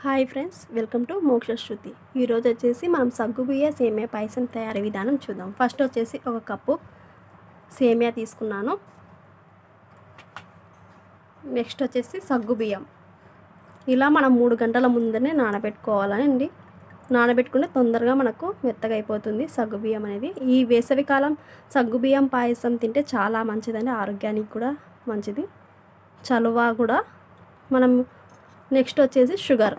Hi friends welcome to మోక్ష శృతి. ఈరోజు వచ్చేసి మనం సగ్గుబియ్య సేమియా పాయసం తయారీ విధానం చూద్దాం. ఫస్ట్ వచ్చేసి ఒక కప్పు సేమియా తీసుకున్నాను. నెక్స్ట్ వచ్చేసి సగ్గుబియ్యం. ఇలా మనం మూడు గంటల ముందరనే నానబెట్టుకోవాలండి. నానబెట్టుకుంటే తొందరగా మనకు మెత్తగా అయిపోతుంది సగ్గుబియ్యం అనేది. ఈ వేసవికాలం సగ్గుబియ్యం పాయసం తింటే చాలా మంచిదండి. ఆరోగ్యానికి కూడా మంచిది. చలువ కూడా మనం నెక్స్ట్ వచ్చేసి షుగర్.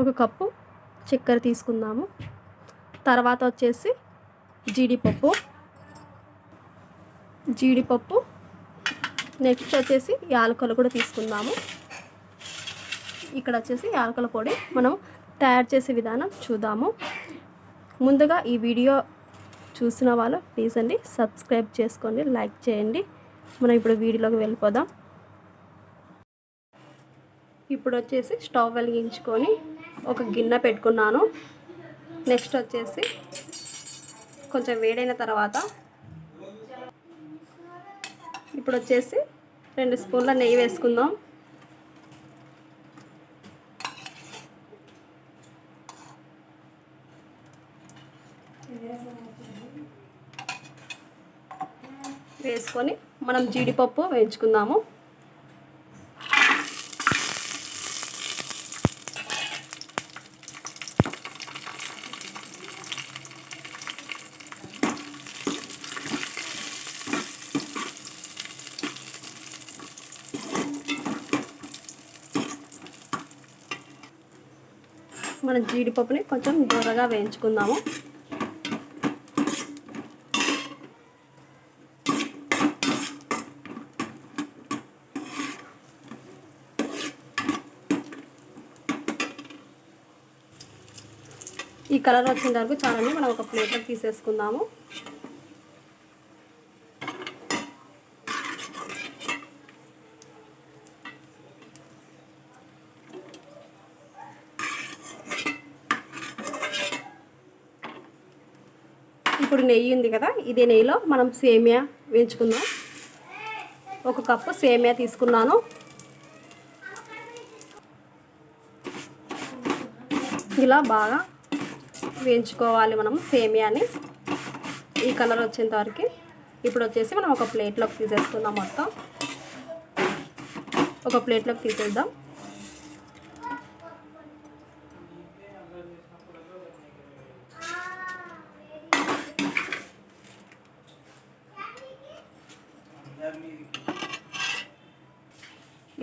ఒక కప్పు చక్కెర తీసుకుందాము. తర్వాత వచ్చేసి జీడిపప్పు. జీడిపప్పు. నెక్స్ట్ వచ్చేసి యాలకులు కూడా తీసుకుందాము. ఇక్కడ వచ్చేసి యాలకుల పొడి మనం తయారు చేసే విధానం చూద్దాము. ముందుగా ఈ వీడియో చూసిన వాళ్ళు ప్లీజ్ అండి సబ్స్క్రైబ్ చేసుకోండి లైక్ చేయండి. మనం ఇప్పుడు వీడియోలోకి వెళ్ళిపోదాం. ఇప్పుడు వచ్చేసి స్టవ్ వెలిగించుకొని ఒక గిన్నె పెట్టుకున్నాను. నెక్స్ట్ వచ్చేసి కొంచెం వేడైన తర్వాత ఇప్పుడు వచ్చేసి రెండు స్పూన్ల నెయ్యి వేసుకుందాం. వేసుకొని మనం జీడిపప్పు వేయించుకుందాము. మన జీడిపప్పుని కొంచెం దూరగా వేయించుకుందాము. ఈ కలర్ వచ్చిన వరకు చాలని మనం ఒక ప్లేట్లో తీసేసుకుందాము. ఇప్పుడు నెయ్యి ఉంది కదా ఇదే నెయ్యిలో మనం సేమియా వేయించుకుందాం. ఒక కప్పు సేమియా తీసుకున్నాను. ఇలా బాగా వేయించుకోవాలి మనం సేమియాని. ఈ కలర్ వచ్చేంత వరకు. ఇప్పుడు వచ్చేసి మనం ఒక ప్లేట్లోకి తీసేసుకుందాం మొత్తం. ఒక ప్లేట్లోకి తీసేద్దాం.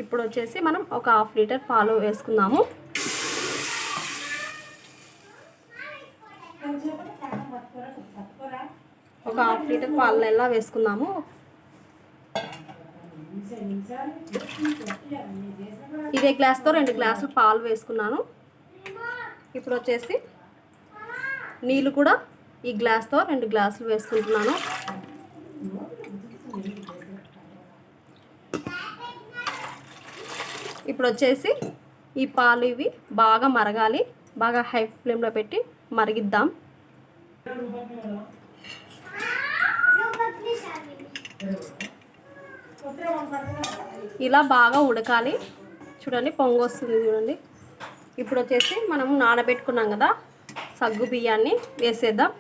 ఇప్పుడు వచ్చేసి మనం ఒక హాఫ్ లీటర్ పాలు వేసుకుందాము. ఒక హాఫ్ లీటర్ పాలు ఎలా వేసుకుందాము? ఇదే గ్లాస్తో రెండు గ్లాసులు పాలు వేసుకున్నాను. ఇప్పుడు వచ్చేసి నీళ్ళు కూడా ఈ గ్లాస్తో రెండు గ్లాసులు వేసుకుంటున్నాను. ఇప్పుడు వచ్చేసి ఈ పాలు ఇవి బాగా మరగాలి. బాగా హై ఫ్లేమ్లో పెట్టి మరిగిద్దాం. ఇలా బాగా ఉడకాలి. చూడండి పొంగు వస్తుంది చూడండి. ఇప్పుడు వచ్చేసి మనం నానబెట్టుకున్నాం కదా సగ్గు బియ్యాన్ని వేసేద్దాం.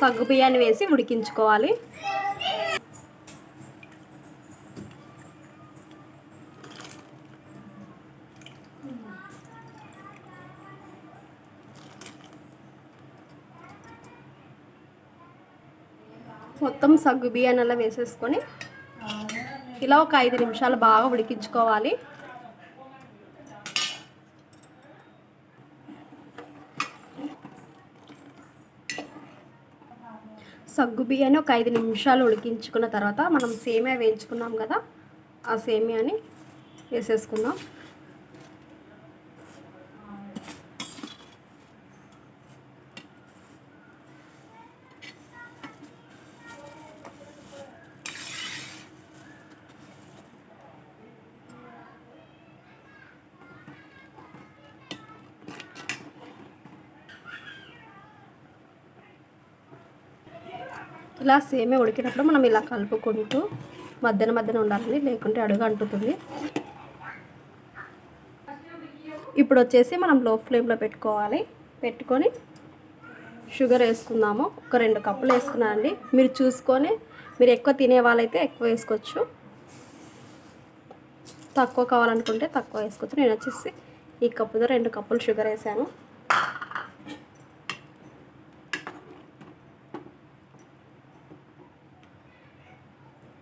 సగ్గు బియ్యాన్ని వేసి ఉడికించుకోవాలి. మొత్తం సగ్గు బియ్యాన్ని అలా వేసేసుకొని ఇలా ఒక ఐదు నిమిషాలు బాగా ఉడికించుకోవాలి. సగ్గు బియ్యాన్ని ఒక ఐదు నిమిషాలు ఉడికించుకున్న తర్వాత మనం సేమియా వేయించుకున్నాం కదా ఆ సేమియాని వేసేసుకుందాం. ఇలా సేమే ఉడికేటప్పుడు మనం ఇలా కలుపుకుంటూ మధ్యన మధ్యన ఉండాలండి లేకుంటే అడుగు అంటుతుంది. ఇప్పుడు వచ్చేసి మనం లో ఫ్లేమ్లో పెట్టుకోవాలి. పెట్టుకొని షుగర్ వేసుకుందాము. ఒక రెండు కప్పులు వేసుకున్నానండి. మీరు చూసుకొని మీరు ఎక్కువ తినే వాళ్ళైతే ఎక్కువ వేసుకోవచ్చు. తక్కువ కావాలనుకుంటే తక్కువ వేసుకోవచ్చు. నేను వచ్చేసి ఈ కప్పుతో రెండు కప్పులు షుగర్ వేసాను.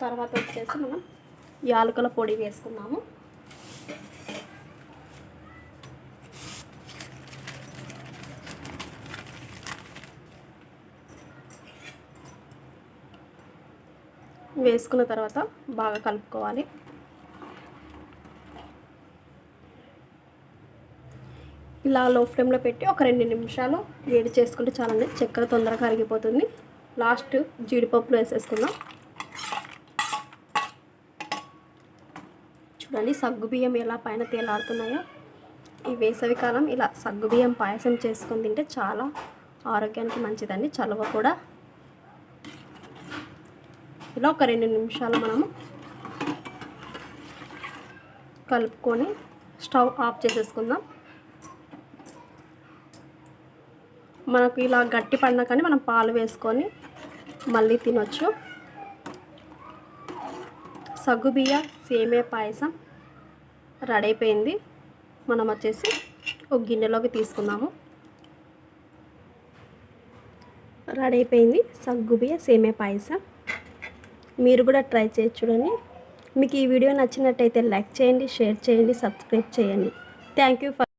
తర్వాత వచ్చేసి మనం యాలకుల పొడి వేసుకుందాము. వేసుకున్న తర్వాత బాగా కలుపుకోవాలి. ఇలా లో ఫ్లేమ్లో పెట్టి ఒక రెండు నిమిషాలు వేడి చేసుకుంటే చాలండి. చక్కెర తొందరగా కరిగిపోతుంది. లాస్ట్ జీడిపప్పులు వేసేసుకుందాం. చూడండి సగ్గుబియ్యం ఎలా పైన తేలాడుతున్నాయో. ఈ వేసవికాలం ఇలా సగ్గుబియ్యం పాయసం చేసుకొని తింటే చాలా ఆరోగ్యానికి మంచిదండి చలవ కూడా. ఇలా ఒక రెండు నిమిషాలు మనము కలుపుకొని స్టవ్ ఆఫ్ చేసేసుకుందాం. మనకు ఇలా గట్టి పడినా కానీ మనం పాలు వేసుకొని మళ్ళీ తినొచ్చు. సగ్గుబియ్య సేమే పాయసం రెడీ అయిపోయింది మనం వచ్చేసి ఒక గిన్నెలోకి తీసుకుందాము. రెడీ అయిపోయింది సగ్గుబియ్య సేమే పాయసం. మీరు కూడా ట్రై చేయొచ్చు చూడండి. మీకు ఈ వీడియో నచ్చినట్టయితే లైక్ చేయండి షేర్ చేయండి సబ్స్క్రైబ్ చేయండి. Thank you for